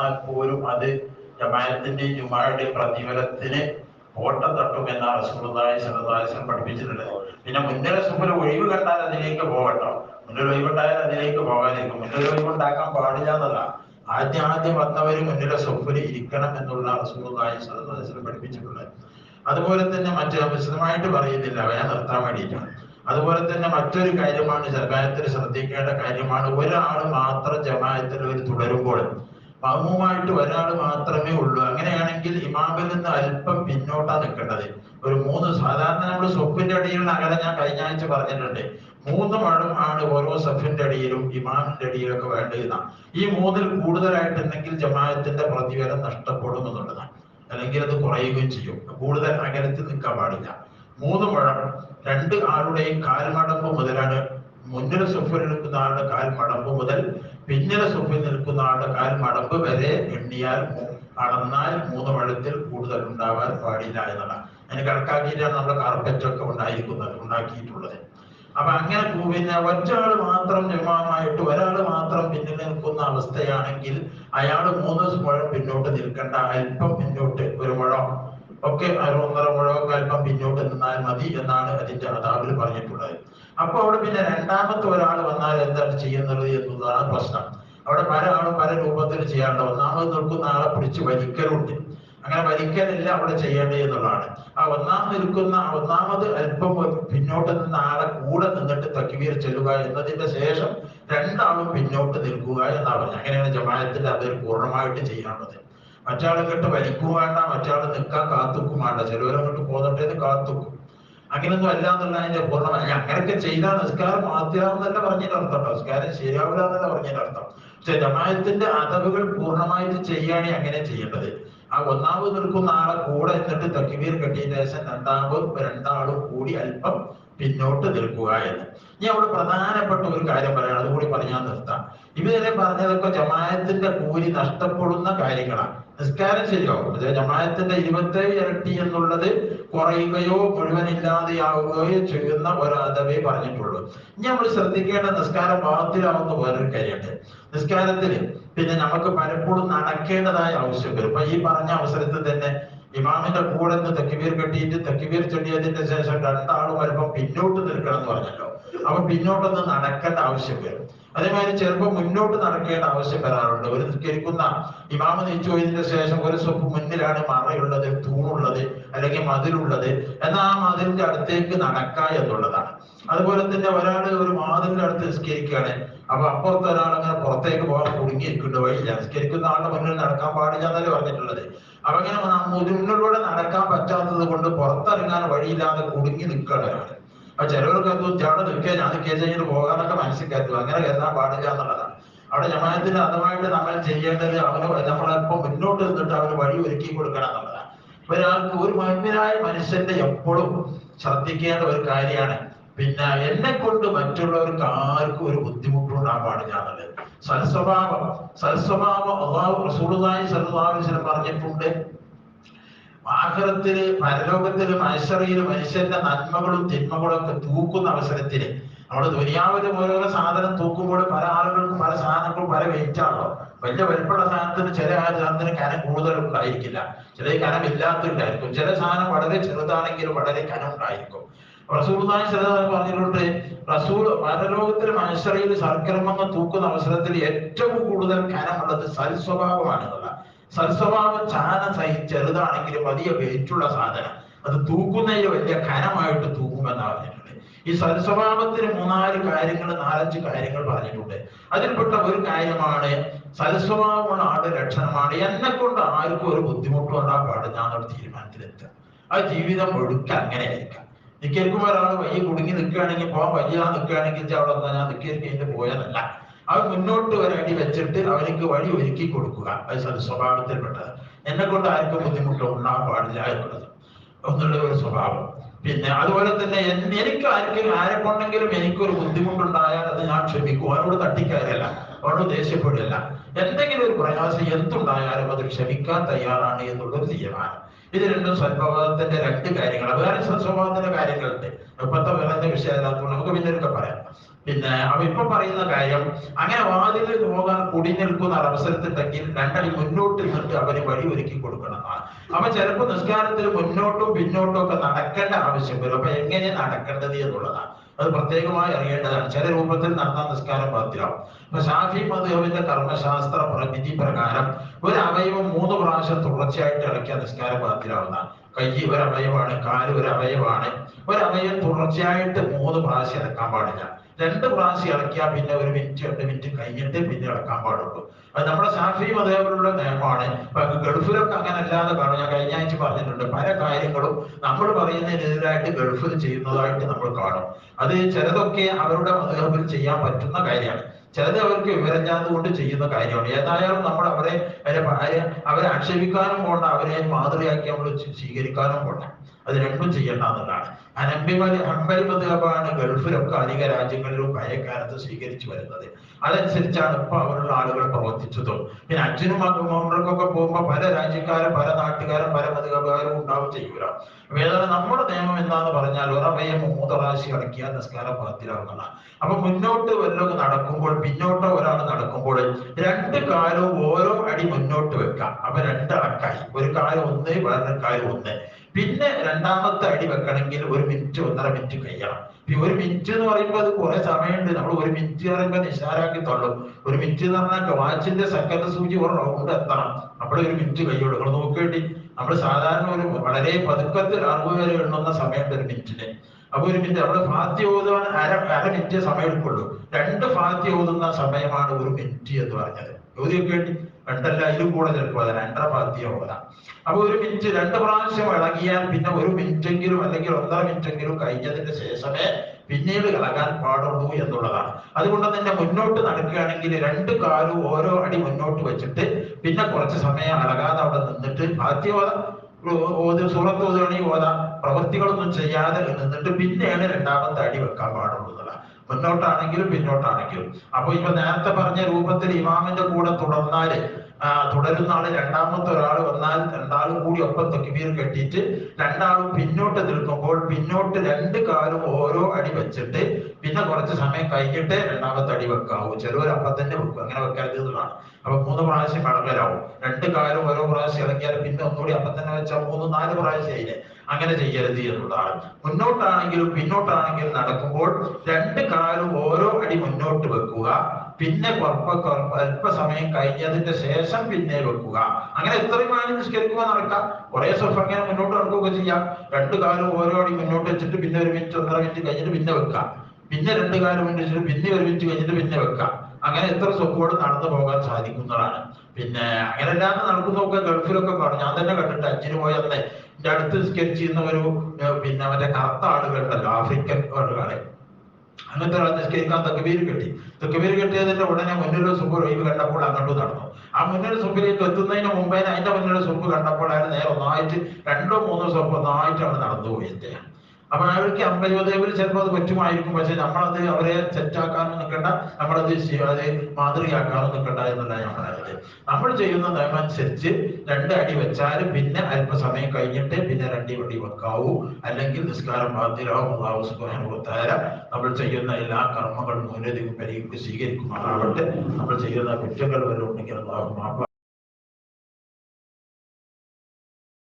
എന്നാൽ പോലും അത് ജമാഅത്തിന്റെയും ജുമായുടെയും പ്രതിഫലത്തിന് ഓട്ടം തട്ടും എന്നാണ് അലൈഹി വസല്ലം പഠിപ്പിച്ചിട്ടുള്ളത്. പിന്നെ മുന്നര സുബിൽ ഒഴിവ് കണ്ടാൽ അതിലേക്ക് പോകട്ടോ. മുന്നൊരു ഒഴിവുണ്ടായാൽ അതിലേക്ക് പോകാതിരിക്കും. മുന്നൊരു ഒഴിവുണ്ടാക്കാൻ പാടില്ല എന്നല്ല. ആദ്യ ആദ്യം വന്നവർ മുന്നിലെ സ്വപ്പിൽ ഇരിക്കണം എന്നുള്ള അലൈഹി വസല്ലം പഠിപ്പിച്ചിട്ടുള്ളത്. അതുപോലെ തന്നെ മറ്റു വിശദമായിട്ട് പറയുന്നില്ല. വേഗം നിർത്താൻ വേണ്ടിയിട്ടാണ്. അതുപോലെ തന്നെ മറ്റൊരു കാര്യമാണ് ജമാഅത്തിൽ ശ്രദ്ധിക്കേണ്ട കാര്യമാണ്. ഒരാൾ മാത്രം ജമായത്തിൽ ഒരു തുടരുമ്പോൾ മഹമുമായിട്ട് ഒരാൾ മാത്രമേ ഉള്ളൂ. അങ്ങനെയാണെങ്കിൽ ഇമാമിൽ നിന്ന് അല്പം പിന്നോട്ടാ നിൽക്കേണ്ടത്. ഒരു മൂന്ന് സാധാരണ നമ്മൾ സ്വപ്പിന്റെ അടിയിലുള്ള അകലെ ഞാൻ കഴിഞ്ഞ ആഴ്ച പറഞ്ഞിട്ടുണ്ട്. മൂന്ന് മഴം ആണ് ഓരോ സഫിന്റെ അടിയിലും ഇമാമിന്റെ അടിയിലൊക്കെ വേണ്ടിയിരുന്ന ഈ മൂന്നിൽ കൂടുതലായിട്ട് എന്തെങ്കിലും ജമാഅത്തിന്റെ പ്രതിഫലം നഷ്ടപ്പെടും എന്നുള്ളതാണ്. അല്ലെങ്കിൽ അത് കുറയുകയും ചെയ്യും. കൂടുതൽ അകലത്തിൽ നിൽക്കാൻ പാടില്ല. മൂന്ന് മുഴം രണ്ട് ആളുടെയും കാൽമടമ്പ് മുതലാണ് മുന്നിലെ നിൽക്കുന്ന ആളുടെ കാൽ മടമ്പ് മുതൽ പിന്നിലെ നിൽക്കുന്ന ആളുടെ കാൽ മടമ്പ് വരെ എണ്ണിയാൽ അളന്നാൽ മൂന്ന് വഴത്തിൽ കൂടുതൽ ഉണ്ടാവാൻ പാടില്ല എന്നതാണ് അതിന് കണക്കാക്കിയിട്ടാണ് നമ്മുടെ കാർപ്പറ്റ് ഒക്കെ ഉണ്ടായിരിക്കുന്നത് ഉണ്ടാക്കിയിട്ടുള്ളത്. അപ്പൊ അങ്ങനെ പിന്നെ ഒറ്റയാൾ മാത്രം ജമാമായിട്ട് ഒരാൾ മാത്രം പിന്നിൽ നിൽക്കുന്ന അവസ്ഥയാണെങ്കിൽ അയാൾ മൂന്ന് മുഴം പിന്നോട്ട് നിൽക്കേണ്ട അല്പം പിന്നോട്ട് ഒരു മുഴം. ഒക്കെ ഒന്നര മുഴമൊക്കെ അല്പം പിന്നോട്ട് നിന്നാൽ മതി എന്നാണ് അതിന്റെ അതാവിൽ പറഞ്ഞിട്ടുള്ളത്. അപ്പൊ അവിടെ പിന്നെ രണ്ടാമത്തെ ഒരാൾ വന്നാൽ എന്താണ് ചെയ്യുന്നത് എന്നതാണ് പ്രശ്നം. അവിടെ പല ആളും പല രൂപത്തിൽ ചെയ്യാറുണ്ട്. ഒന്നാമത് നിൽക്കുന്ന ആളെ പിടിച്ച് വലിക്കലുണ്ട്. അങ്ങനെ വലിക്കലില്ല അവിടെ ചെയ്യേണ്ടത് എന്നുള്ളതാണ്. ആ ഒന്നാം നിൽക്കുന്ന ഒന്നാമത് അല്പം പിന്നോട്ട് നിന്ന ആളെ കൂടെ നിന്നിട്ട് തക്കിവീർ ചെല്ലുക എന്നതിന്റെ ശേഷം രണ്ടാളും പിന്നോട്ട് നിൽക്കുക എന്നാ പറഞ്ഞത്. അങ്ങനെയാണ് ജമാഅത്തിന്റെ അത് പൂർണമായിട്ട് ചെയ്യാനുള്ളത് മറ്റാളെ കേട്ട് വലിക്കും വേണ്ട നിൽക്കാൻ കാത്തുക്കും വേണ്ട ചിലവരങ്ങോട്ട് പോന്നിട്ടേന്ന് കാത്തുക്കും. അങ്ങനെയൊന്നും അല്ല എന്നുള്ളതിന്റെ പൂർണമല്ല. അങ്ങനെയൊക്കെ ചെയ്താൽ നിസ്കാരം മാറ്റാമെന്നല്ല പറഞ്ഞതിന്റെ അർത്ഥം. കേട്ടോ നിസ്കാരം ശരിയാവില്ല എന്നല്ല പറഞ്ഞതിന്റെ അർത്ഥം. പക്ഷെ ജമായത്തിന്റെ അതവുകൾ പൂർണമായിട്ട് ചെയ്യുകയാണെങ്കിൽ അങ്ങനെ ചെയ്യേണ്ടത്. ആ ഒന്നാമത് നിൽക്കുന്ന ആളെ കൂടെ എന്നിട്ട് തക്കിവീർ കെട്ടിയതിനു ശേഷം രണ്ടാമത് രണ്ടാളും കൂടി അല്പം പിന്നോട്ട് നിൽക്കുക എന്ന്. ഇനി അവിടെ പ്രധാനപ്പെട്ട ഒരു കാര്യം പറയണം അതുകൂടി പറഞ്ഞാൽ നിർത്താം. ഇവരെ പറഞ്ഞതൊക്കെ ജമായത്തിന്റെ കൂലി നഷ്ടപ്പെടുന്ന കാര്യങ്ങളാണ്. നിസ്കാരം പക്ഷേ ജമായത്തിന്റെ ഇരുപത്തേഴ് ഇരട്ടി എന്നുള്ളത് കുറയുകയോ മുഴുവൻ ഇല്ലാതെയാവുകയോ ചെയ്യുന്ന ഒരു പറഞ്ഞിട്ടുള്ളൂ. ഇനി നമ്മൾ ശ്രദ്ധിക്കേണ്ട നിസ്കാരം ബാത്തിലാവുന്ന വേറൊരു കാര്യമുണ്ട്. നിസ്കാരത്തിൽ പിന്നെ നമുക്ക് പലപ്പോഴും നടക്കേണ്ടതായ ആവശ്യം വരും ഈ പറഞ്ഞ അവസരത്തിൽ തന്നെ ഇമാമിന്റെ കൂടെ നിന്ന് തെക്കുവീർ കെട്ടിയിട്ട് തെക്കുവീർ ചെടിയതിന്റെ ശേഷം രണ്ടാളും വരുമ്പോ പിന്നോട്ട് നിൽക്കണം എന്ന് പറഞ്ഞല്ലോ. അപ്പൊ പിന്നോട്ടൊന്ന് നടക്കേണ്ട ആവശ്യം വരും അതേമാതിരി ചെറുപ്പം മുന്നോട്ട് നടക്കേണ്ട ആവശ്യം വരാറുണ്ട്. ഒരു നിസ്കരിക്കുന്ന ഇമാമ നീച്ചോയതിന്റെ ശേഷം ഒരു സ്വപ്പ് മുന്നിലാണ് മറയുള്ളത് തൂണുള്ളത് അല്ലെങ്കിൽ മതിലുള്ളത്. എന്നാൽ ആ മതിലിന്റെ അടുത്തേക്ക് നടക്ക എന്നുള്ളതാണ്. അതുപോലെ തന്നെ ഒരാൾ ഒരു മാതിലിന്റെ അടുത്ത് നിസ്കരിക്കുകയാണ്. അപ്പൊ അപ്പുറത്ത് ഒരാൾ അങ്ങനെ പുറത്തേക്ക് പോകാൻ കുടുങ്ങിയിരിക്കുന്നുണ്ട്. വഴിയില്ല നിസ്കരിക്കുന്ന ആളുടെ മുന്നിൽ നടക്കാൻ പാടില്ല എന്നല്ലേ പറഞ്ഞിട്ടുള്ളത്. അപ്പൊ അങ്ങനെ മുന്നിലൂടെ നടക്കാൻ പറ്റാത്തത് കൊണ്ട് പുറത്തിറങ്ങാൻ വഴിയില്ലാതെ കുടുങ്ങി നിൽക്കുകയാണ് അപ്പൊ ചിലവർക്ക് അത് അവിടെ നിൽക്കുക ഞാൻ നിൽക്കുക കഴിഞ്ഞിട്ട് പോകാനൊക്കെ മനസ്സിൽ കരുതും അങ്ങനെ കരുതാൻ പാടില്ല എന്നുള്ളതാണ്. അവിടെ ജമാത്തിന് അതുമായിട്ട് നമ്മൾ ചെയ്യേണ്ടത് അവന് നമ്മളെ മുന്നോട്ട് നിന്നിട്ട് അവർ വഴി ഒരുക്കി കൊടുക്കണം എന്നുള്ളതാണ്. ഒരാൾക്ക് ഒരു മുൻപിനായ മനുഷ്യന്റെ എപ്പോഴും ശ്രദ്ധിക്കേണ്ട ഒരു കാര്യമാണ്. പിന്നെ എന്നെ കൊണ്ട് മറ്റുള്ളവർക്ക് ആർക്കും ഒരു ബുദ്ധിമുട്ടുണ്ടാകാൻ പാടില്ല എന്നുള്ളത്. സൽസ്വഭാവം സൽസ്വഭാവം അള്ളാഹു സ്വല്ലല്ലാഹു അലൈഹി പറഞ്ഞിട്ടുണ്ട്. ആഖിറത്തിൽ പരലോകത്തിൽ മനുഷ്യറിയിൽ മനുഷ്യന്റെ നന്മകളും തിന്മകളും ഒക്കെ തൂക്കുന്ന അവസരത്തിൽ അവിടെ ദുനിയാവിൽ ഓരോരോ സാധനം തൂക്കുമ്പോൾ പല ആളുകൾക്കും പല സാധനങ്ങളും പല വെയിറ്റ് ആണല്ലോ. വലിയ വലിപ്പുള്ള സാധനത്തിന് ചില സാധനത്തിന് കനം കൂടുതൽ ഉണ്ടായിരിക്കില്ല ചില കനം ഇല്ലാത്തുണ്ടായിരിക്കും ചില സാധനം വളരെ ചെറുതാണെങ്കിലും വളരെ കനം ഉണ്ടായിരിക്കും റസൂൾ പറഞ്ഞിട്ടുണ്ട് റസൂൽ പരലോകത്തിൽ മനുഷ്യറിയിൽ സൽക്കർമ്മങ്ങൾ തൂക്കുന്ന അവസരത്തിൽ ഏറ്റവും കൂടുതൽ കനമുള്ളത് സൽസ്വഭാവമാണ് സൽസ്വഭാവം ചാന സഹി ചെറുതാണെങ്കിലും വലിയ വെയിറ്റുള്ള സാധനം. അത് തൂക്കുന്നതിൽ വലിയ കനമായിട്ട് തൂക്കുമെന്ന് പറഞ്ഞിട്ടുണ്ട്. ഈ സൽസ്വഭാവത്തിന് മൂന്നാൽ കാര്യങ്ങൾ നാലഞ്ച് കാര്യങ്ങൾ പറഞ്ഞിട്ടുണ്ട്. അതിൽപ്പെട്ട ഒരു കാര്യമാണ് സൽസ്വഭാവമുള്ള ആളുടെ ലക്ഷണമാണ്. എന്നെ കൊണ്ട് ആർക്കും ഒരു ബുദ്ധിമുട്ടും ഉണ്ടാകാൻ പാടില്ല എന്നൊരു തീരുമാനത്തിലെത്തുക. ആ ജീവിതം ഒഴുക്ക അങ്ങനെ ആയിരിക്കാം. നിൽക്കുമ്പോൾ ഒരാൾ വയ്യ കുടുങ്ങി നിൽക്കുകയാണെങ്കിൽ പോകാൻ വലിയ നിൽക്കുകയാണെങ്കിൽ അവിടെ ഞാൻ നിൽക്കിയിട്ട് പോയതല്ല അവൻ മുന്നോട്ട് ഒരടി വെച്ചിട്ട് അവർക്ക് വഴി ഒരുക്കി കൊടുക്കുക. അത് സ്വഭാവത്തിൽപ്പെട്ടത്. എന്നെ കൊണ്ട് ആർക്കും ബുദ്ധിമുട്ടോ ഉണ്ടാകാൻ പാടില്ല എന്നുള്ളത്. എന്നുള്ള ഒരു സ്വഭാവം. പിന്നെ അതുപോലെ തന്നെ എനിക്ക് ആർക്കും ആരെ കൊണ്ടെങ്കിലും എനിക്കൊരു ബുദ്ധിമുട്ടുണ്ടായാൽ അത് ഞാൻ ക്ഷമിക്കും. അവരോട് തട്ടിക്കയറല്ല. അവരോട് ദേഷ്യപ്പെടില്ല എന്തെങ്കിലും ഒരു പ്രയാസം എന്തുണ്ടായാലും അത് ക്ഷമിക്കാൻ തയ്യാറാണ് എന്നുള്ളൊരു തീരുമാനം. ഇത് രണ്ടും സ്വഭാവത്തിന്റെ രണ്ട് കാര്യങ്ങൾ വേറെ സ്വഭാവത്തിന്റെ കാര്യങ്ങളുണ്ട്. ഇപ്പത്തെ വേറെ വിഷയമല്ലാത്തതുകൊണ്ട് നമുക്ക് പിന്നീടൊക്കെ പറയാം. പിന്നെ അവ ഇപ്പൊ പറയുന്ന കാര്യം അങ്ങനെ വാതിലിൽ പോകാൻ കുടി നിൽക്കുന്ന ഒരവസരത്തിണ്ടെങ്കിൽ രണ്ടടി മുന്നോട്ട് നിന്നിട്ട് അവന് വഴി ഒരുക്കി കൊടുക്കണം. അപ്പൊ ചിലപ്പോൾ നിസ്കാരത്തിൽ മുന്നോട്ടും പിന്നോട്ടും ഒക്കെ നടക്കേണ്ട ആവശ്യം വരും. അപ്പൊ എങ്ങനെ നടക്കേണ്ടത് എന്നുള്ളതാണ്. അത് പ്രത്യേകമായി അറിയേണ്ടതാണ്. ചില രൂപത്തിൽ നടന്ന നിസ്കാരം ബാധ്യമാവും അപ്പൊ ഷാഫി മധുഹബിന്റെ കർമ്മശാസ്ത്ര വിധി പ്രകാരം ഒരു അവയവം മൂന്ന് പ്രാവശ്യം തുടർച്ചയായിട്ട് ഇളക്കിയ നിസ്കാരം ബാധ്യമാവുന്ന കൈ ഒരു അവയവാണ് കാൽ ഒരു അവയവാണ് ഒരു അവയവം തുടർച്ചയായിട്ട് മൂന്ന് പ്രാവശ്യം ഇളക്കാൻ പാടില്ല. രണ്ട് പ്രാവശ്യം ഇളക്കിയാൽ പിന്നെ ഒരു മിനിറ്റ് രണ്ട് മിനിറ്റ് കഴിഞ്ഞിട്ട് പിന്നെ ഇളക്കാൻ പാടുള്ളൂ. അത് നമ്മുടെ ഷാഫി അതേപോലുള്ള നിയമമാണ്. ഗൾഫിലൊക്കെ അങ്ങനെ അല്ലാതെ പറഞ്ഞു. ഞാൻ കഴിഞ്ഞ ആഴ്ച പറഞ്ഞിട്ടുണ്ട്. പല കാര്യങ്ങളും നമ്മൾ പറയുന്നതിനെതിരായിട്ട് ഗൾഫിൽ ചെയ്യുന്നതായിട്ട് നമ്മൾ കാണും. അത് ചിലതൊക്കെ അവരുടെ മതേബിൽ ചെയ്യാൻ പറ്റുന്ന കാര്യമാണ്. ചിലത് അവർക്ക് വിവരഞ്ഞാത് കൊണ്ട് ചെയ്യുന്ന കാര്യമാണ്. ഏതായാലും നമ്മൾ അവരെ അവരെ അവരെ ആക്ഷേപിക്കാനും പോണ്ട. അവരെ മാതൃകയാക്കി നമ്മൾ സ്വീകരിക്കാനും പോണ്ട. അത് രണ്ടും ചെയ്യണ്ട എന്നുള്ളതാണ്. ഹംബൽ മതേബാണ് ഗൾഫിലൊക്കെ അധിക രാജ്യങ്ങളിലും പഴയകാലത്ത് സ്വീകരിച്ചു വരുന്നത്. അതനുസരിച്ചാണ് ഇപ്പൊ അവരുടെ ആളുകൾ പ്രവർത്തിച്ചതും. പിന്നെ അച്ഛനും മകൾക്കൊക്കെ പോകുമ്പോൾ പല രാജ്യക്കാരും പല നാട്ടുകാരും പല മതകാരും ഉണ്ടാവും ചെയ്യൂല വേദന നമ്മുടെ നിയമം എന്താന്ന് പറഞ്ഞാൽ ഒരവയം മൂന്ന് അടക്കിയ നിസ്കാരം പാത്തിലാവുന്നതാണ് അപ്പൊ മുന്നോട്ട് വല്ലതും നടക്കുമ്പോൾ പിന്നോട്ടോ ഒരാൾ നടക്കുമ്പോൾ രണ്ട് കാലവും ഓരോ അടി മുന്നോട്ട് വെക്കാം. അപ്പൊ രണ്ട് അടക്കായി ഒരു കാലം ഒന്ന് വേറൊരു കാലം ഒന്ന്. പിന്നെ രണ്ടാമത്തെ അടി വെക്കണമെങ്കിൽ ഒരു മിനിറ്റ് ഒന്നര മിനിറ്റ് കഴിയണം. ഈ ഒരു മിനിറ്റ് എന്ന് പറയുമ്പോൾ അത് കുറെ സമയമുണ്ട്. നമ്മൾ ഒരു മിനിറ്റ് പറയുമ്പോൾ നിശാരാക്കി തള്ളും. ഒരു മിനിറ്റ് എന്ന് പറഞ്ഞാൽ വാച്ചിന്റെ സെക്കൻഡ് സൂചി ഒരു റൗണ്ട് എത്തണം. നമ്മുടെ ഒരു മിനിറ്റ് കഴിയുള്ളൂ. നിങ്ങൾ നോക്കേണ്ടി നമ്മൾ സാധാരണ ഒരു വളരെ പതുക്കത്തിൽ അറിവ് വരെ എണ്ണുന്ന സമയമുണ്ട് ഒരു മിനിറ്റിന് അപ്പൊ ഒരു മിനിറ്റ് അവിടെ ഫാത്തി ഓതുവാൻ അര അര മിനിറ്റ് സമയം എടുക്കുള്ളൂ. രണ്ട് ഫാത്തി ഓതുന്ന സമയമാണ് ഒരു മിനിറ്റ് എന്ന് പറഞ്ഞത്. ചോദ്യം വേണ്ടി. രണ്ടല്ല അതിലും കൂടെ ചിലപ്പോൾ അത് രണ്ടര ഓതാം അപ്പൊ ഒരു മിനിറ്റ് രണ്ട് പ്രാവശ്യം ഇളകിയാൽ പിന്നെ ഒരു മിനിറ്റെങ്കിലും അല്ലെങ്കിൽ ഒന്നര മിനിറ്റെങ്കിലും കഴിഞ്ഞതിന് ശേഷമേ പിന്നീട് ഇളകാൻ പാടുള്ളൂ എന്നുള്ളതാണ്. അതുകൊണ്ട് തന്നെ മുന്നോട്ട് നടക്കുകയാണെങ്കിൽ രണ്ട് കാലും ഓരോ അടി മുന്നോട്ട് വെച്ചിട്ട് പിന്നെ കുറച്ച് സമയം ഇളകാതെ അവിടെ നിന്നിട്ട് ആദ്യം സൂറത്ത് ഓതുകയാണെങ്കിൽ ഓതാം പ്രവൃത്തികളൊന്നും ചെയ്യാതെ നിന്നിട്ട് പിന്നെയാണ് രണ്ടാമത്തെ അടി വെക്കാൻ പാടുള്ളൂ. മുന്നോട്ടാണെങ്കിലും പിന്നോട്ടാണെങ്കിലും. അപ്പൊ ഇപ്പൊ നേരത്തെ പറഞ്ഞ രൂപത്തിൽ ഇമാമിന്റെ കൂടെ തുടർന്നാൽ തുടരുന്ന ആൾ രണ്ടാമത്തെ ഒരാൾ വന്നാൽ രണ്ടാളും കൂടി ഒപ്പം തക്ബീർ കെട്ടിയിട്ട് രണ്ടാളും പിന്നോട്ട് നിൽക്കുമ്പോൾ പിന്നോട്ട് രണ്ട് കാലും ഓരോ അടി വെച്ചിട്ട് പിന്നെ കുറച്ച് സമയം കഴിഞ്ഞിട്ട് രണ്ടാമത്തെ അടി വെക്കാവൂ. ചിലവർ അപ്പം തന്നെ വെക്കും. അങ്ങനെ വെക്കരുത് എന്നുള്ളതാണ്. അപ്പൊ മൂന്ന് പ്രാവശ്യം കടക്കലാവും. രണ്ട് കാലും ഓരോ പ്രാവശ്യം ഇറങ്ങിയാൽ പിന്നെ ഒന്നുകൂടി അപ്പം തന്നെ വെച്ചാൽ മൂന്ന് നാല് പ്രാവശ്യം ആയില്ലേ? അങ്ങനെ ചെയ്യരുത് എന്നുള്ളതാണ്. മുന്നോട്ടാണെങ്കിലും പിന്നോട്ടാണെങ്കിലും നടക്കുമ്പോൾ രണ്ട് കാലും ഓരോ അടി മുന്നോട്ട് വെക്കുക. പിന്നെ അല്പസമയം കഴിഞ്ഞതിന്റെ ശേഷം പിന്നെ വെക്കുക. അങ്ങനെ എത്രയും വേണം നിഷ്കരിക്കുക നടക്കാം കുറെ സ്വപ്പം അങ്ങനെ മുന്നോട്ട് നടക്കുകയൊക്കെ ചെയ്യാം. രണ്ടു കാലും ഓരോ അടി മുന്നോട്ട് വെച്ചിട്ട് പിന്നെ ഒരു മിനിറ്റ് ഒന്നര മിനിറ്റ് കഴിഞ്ഞിട്ട് പിന്നെ വെക്കാം പിന്നെ രണ്ട് കാലം വെച്ചിട്ട് പിന്നെ ഒരു മിനിറ്റ് കഴിഞ്ഞിട്ട് പിന്നെ വെക്കാം അങ്ങനെ എത്ര സ്വപ്പോട് നടന്നു പോകാൻ സാധിക്കുന്നതാണ്. പിന്നെ അങ്ങനെ അല്ലാതെ നടക്കുന്നതൊക്കെ ഗൾഫിലൊക്കെ കാണും. ഞാൻ തന്നെ കണ്ടിട്ട് അച്ഛന് അന്ന് എന്റെ അടുത്ത് സ്കെച്ച് ചെയ്യുന്ന ഒരു പിന്നെ മറ്റേ കറുത്ത ആളുകളുണ്ടല്ലോ ആഫ്രിക്കൻ ആളുകളെ അങ്ങനത്തെ ഒരാൾ നിസ്കരിക്കാൻ തെക്കുപേര് കെട്ടി. തെക്കുപേര് കെട്ടിയതിന്റെ ഉടനെ മുന്നൊരു സുബ് ഒഴിവ് കണ്ടപ്പോൾ അങ്ങോട്ട് നടന്നു. ആ മുന്നിൽ സുബിലേക്ക് എത്തുന്നതിന് മുമ്പേ അതിന്റെ മുന്നൊരു സുബ് കണ്ടപ്പോൾ അയാൾ നേരെ ഒന്നായിട്ട് രണ്ടോ മൂന്നോ സുബ് ഒന്നായിട്ടാണ് നടന്നു പോയത് അപ്പൊ അവർക്ക് അമ്പയോദേവിൽ ചിലപ്പോൾ അത് പറ്റുമായിരിക്കും. പക്ഷെ നമ്മളത് അവരെ തെറ്റാക്കാനും നിൽക്കണ്ട. നമ്മളത് അത് മാതൃകയാക്കാനും നിൽക്കണ്ട എന്നല്ല ഞാൻ പറയുന്നത്. നമ്മൾ ചെയ്യുന്ന നിയമം അനുസരിച്ച് രണ്ട് അടി വെച്ചാൽ പിന്നെ അല്പസമയം കഴിഞ്ഞിട്ട് പിന്നെ രണ്ട് അടി വെക്കാവൂ. അല്ലെങ്കിൽ നിസ്കാരം ബാധ്യരാവും. നമ്മൾ ചെയ്യുന്ന എല്ലാ കർമ്മങ്ങളും മൂല്യതയും പരിഗണിക്ക് സ്വീകരിക്കുമാറാവട്ടെ നമ്മൾ ചെയ്യുന്ന കുറ്റങ്ങൾ വരെ ഉണ്ടെങ്കിൽ